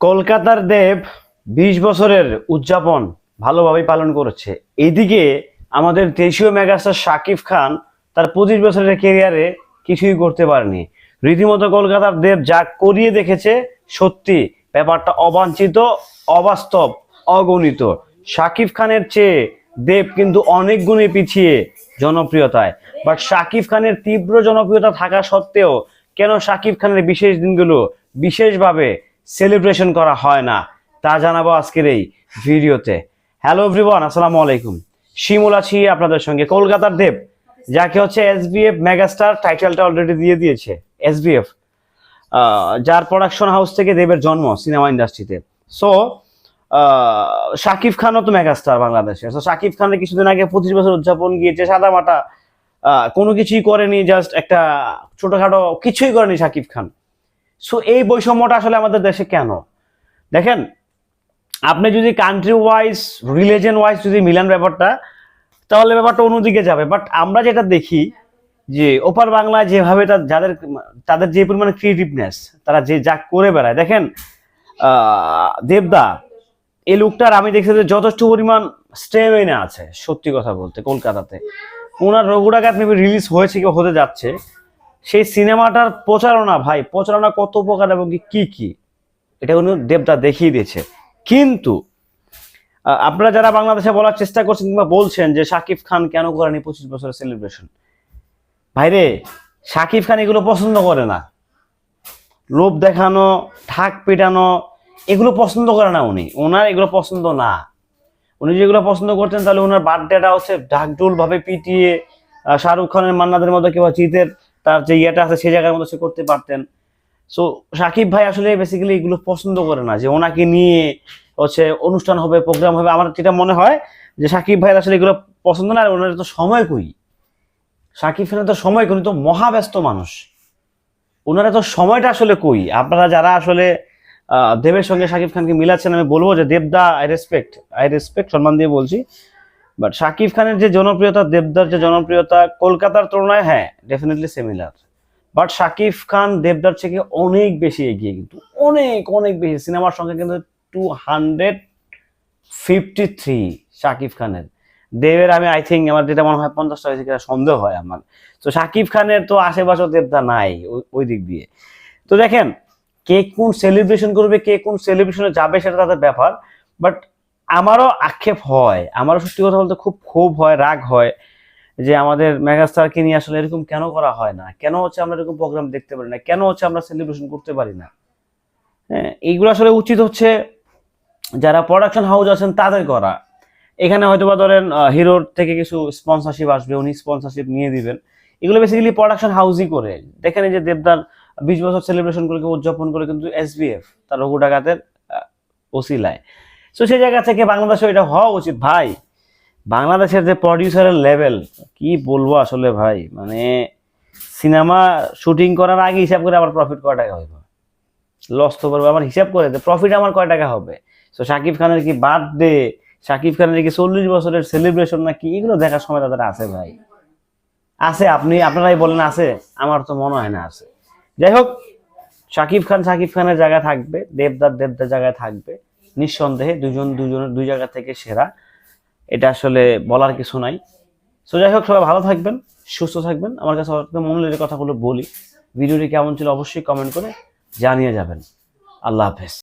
কলকাতার দেব বিশ বছরের উদযাপন ভালোভাবে পালন করেছে। এদিকে আমাদের দেশীয় মেগাস্টার শাকিব খান তার পঁচিশ বছরের কেরিয়ারে কিছুই করতে পারেনি। রীতিমতো কলকাতার দেব যা করিয়ে দেখেছে, সত্যি ব্যাপারটা অবাঞ্ছিত, অবাস্তব, অগণিত। শাকিব খানের চেয়ে দেব কিন্তু অনেক গুণে পিছিয়ে জনপ্রিয়তায়। বাট শাকিব খানের তীব্র জনপ্রিয়তা থাকা সত্ত্বেও কেন শাকিব খানের বিশেষ দিনগুলো বিশেষভাবে সেলিব্রেশন করা হয় না। তা জানাব আজকের এই ভিডিওতে। হ্যালো এভরিওয়ান, আসসালামু আলাইকুম। শিমুল আছি আপনাদের সঙ্গে। কলকাতার দেব, যাকে হচ্ছে এস এসবিএফ মেগাস্টার টাইটেলটা অলরেডি দিয়ে দিয়েছে। এস এসবিএফ যার প্রোডাকশন হাউস থেকে দেবের জন্ম সিনেমা ইন্ডাস্ট্রিতে সো শাকিব খানও তো মেগাস্টার বাংলাদেশে। সো শাকিব খানের কিছুদিন আগে পঁচিশ বছর উদযাপন গিয়েছে সাদা মাটা কোনো কিছুই করেনি জাস্ট একটা ছোটখাটো কিছুই করেনি শাকিব খান। সো এই বৈষম্যটা আসলে আমাদের দেশে কেন? দেখেন, আপনি যদি কান্ট্রি ওয়াইজ রিলিজন ওয়াইজ যদি মিলান ব্যাপারটা, তাহলে ব্যাপারটা অন্যদিকে যাবে। বাট আমরা যেটা দেখি, যে ওপার বাংলায় যেভাবে যাদের, তাদের যে পরিমাণে ক্রিয়েটিভনেস তারা যে যা করে বেড়ায়। দেখেন দেবদা, এই লোকটার আমি দেখছি যে যথেষ্ট পরিমাণ স্টেমিনা আছে, সত্যি কথা বলতে, কলকাতাতে। ওনার রঘুডাকাত মেবি রিলিজ হয়েছে কি হতে যাচ্ছে? সেই সিনেমাটার প্রচারণা, ভাই, প্রচারণা কত প্রকার এবং কি কি এটা উনি দেবদা দেখিয়ে দিয়েছে। কিন্তু আপনারা যারা বাংলাদেশে বলার চেষ্টা করছেন কিংবা বলছেন যে শাকিব খান কেন করেনি পঁচিশ বছরের সেলিব্রেশন ভাইরে, শাকিব খান এগুলো পছন্দ করে না। লোভ দেখানো ঠাক পেটানো, এগুলো পছন্দ করে না উনি। ওনার এগুলো পছন্দ না। উনি যেগুলো পছন্দ করতেন তাহলে ওনার বার্থডেটা হচ্ছে ঢাকঢোল ভাবে পিটিয়ে শাহরুখ খানের মান্নাদের মতো কিংবা জিতের তার যে ইয়েটা আছে সেই জায়গার মতো সে করতে পারতেন। সো সাকিব ভাই আসলে বেসিক্যালি এগুলো পছন্দ করে না, যে ওনাকে নিয়ে হচ্ছে অনুষ্ঠান হবে প্রোগ্রাম হবে। আমার যেটা মনে হয় যে সাকিব ভাই আসলে এগুলো পছন্দ না, আর ওনার তো সময় কই? সাকিব খানের তো সময় কই? তো মহাব্যস্ত মানুষ। ওনারা তো সময়টা আসলে কই? আপনারা যারা আসলে দেবের সঙ্গে সাকিব খানকে মিলাচ্ছেন, আমি বলব যে দেবদা আই রেসপেক্ট আই রেসপেক্ট সম্মান দিয়ে বলছি। বাট সাকিব খানের যে জনপ্রিয়তা দেবদার যে জনপ্রিয়তা কলকাতার তুলনায় হ্যাঁ definitely similar but Shakib Khan দেবদার থেকে অনেক বেশি এগিয়ে কিন্তু, অনেক অনেক বেশি। সিনেমার সঙ্গে কিন্তু two hundred fifty three Shakib খানের দেবের আমি আই থিঙ্ক আমার যেটা মনে হয় পঞ্চাশটা হয়েছে কিনা সন্দেহ হয় আমার। তো শাকিব খানের তো আশেপাশে দেবদা নাই, ওই দিক দিয়ে। তো দেখেন, কে কোন সেলিব্রেশন করবে, কে কোন সেলিব্রেশনে যাবে সেটা তাদের ব্যাপার। বাট আমারও আক্ষেপ হয়, আমারও সত্যি কথা বলতে খুব ক্ষোভ হয়, রাগ হয় যে আমাদের মেগাস্টারকে নিয়ে আসলে এরকম কেন করা হয় না? কেন হচ্ছে আমরা এরকম প্রোগ্রাম দেখতে পারি না? কেন হচ্ছে আমরা সেলিব্রেশন করতে পারি না? হ্যাঁ এইগুলো আসলে উচিত হচ্ছে যারা প্রোডাকশন হাউস আছেন তাদের করা। এখানে হয়তো বা ধরেন হিরোর থেকে কিছু স্পন্সরশিপ আসবে, উনি স্পন্সরশিপ নিয়ে দিবেন। এগুলো বেসিক্যালি প্রোডাকশন হাউসই করে। দেখেন যে দেবদার বিশ বছর সেলিব্রেশন করে, উদযাপন করে কিন্তু এসবিএফ তার রঘু ডাকাতের ওসিলায়। সো সেই জায়গা থেকে বাংলাদেশে এটা হওয়া উচিত, ভাই। বাংলাদেশের যে প্রডিউসারের লেভেল কি বলব আসলে ভাই? মানে সিনেমা শুটিং করার আগে হিসাব করে আবার প্রফিট কয় টাকা হইব? লস তো করবে, আমার হিসাব করে প্রফিট আমার কয় টাকা হবে? সো শাকিব খানের কি বার্থডে শাকিব খানের কি চল্লিশ বছরের সেলিব্রেশন নাকি? এগুলো দেখার সময় তাদের আছে ভাই। আছে, আপনি, আপনারাই বলেন আছে, আমার তো মনে হয় না আছে। যাই হোক শাকিব খান শাকিব খানের জায়গায় থাকবে, দেবদার দেবদার জায়গায় থাকবে। নিঃসন্দেহে দুজন দুজন, দুই জায়গা থেকে সেরা। এটা আসলে বলার কিছু নাই। সো যাই হোক, সবাই ভালো থাকবেন, সুস্থ থাকবেন। আমার কাছে মনের কথাগুলো বলি। ভিডিওটি কেমন ছিল অবশ্যই কমেন্ট করে জানিয়ে যাবেন। আল্লাহ হাফেজ।